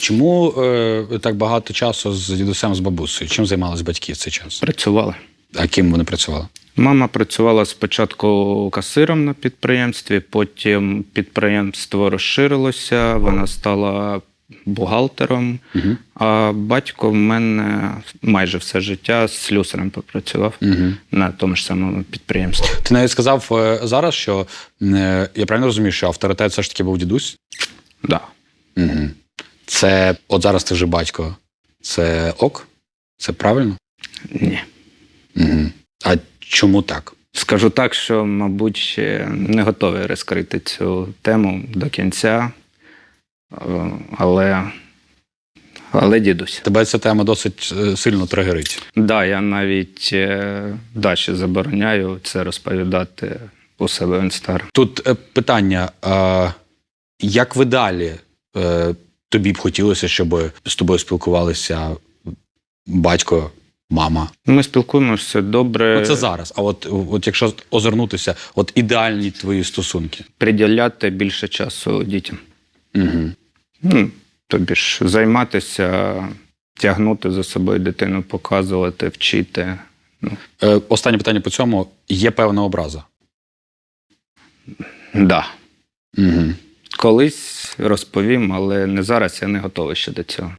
Чому е, так багато часу з дідусем з бабусею? Чим займались батьки в цей час? Працювали. А ким вони працювали? Мама працювала спочатку касиром на підприємстві, потім підприємство розширилося, вона стала бухгалтером. Угу. А батько в мене майже все життя з слюсарем попрацював Угу. на тому ж самому підприємстві. Ти навіть сказав е, зараз, що е, я правильно розумію, що авторитет все ж таки був дідусь? Да. Угу. Це от зараз ти вже батько. Це ок? Це правильно? Ні. Угу. А чому так? Скажу так, що, мабуть, не готовий розкрити цю тему до кінця, Е, але, але дідусь. Тебе ця тема досить е, сильно тригерить. Да, я навіть е, далі забороняю це розповідати у себе в інстаграм. Тут питання: як ви далі тобі б хотілося, щоб з тобою спілкувалися батько, мама? Ми спілкуємося добре. Ну, це зараз. А от, от якщо озирнутися, от ідеальні твої стосунки. приділяти більше часу дітям. Угу. Ну, тобі ж займатися, тягнути за собою дитину, показувати, вчити. Ну, Е, останнє питання по цьому: є певна образа. да. Угу. Колись розповім, але не зараз я не готовий ще до цього.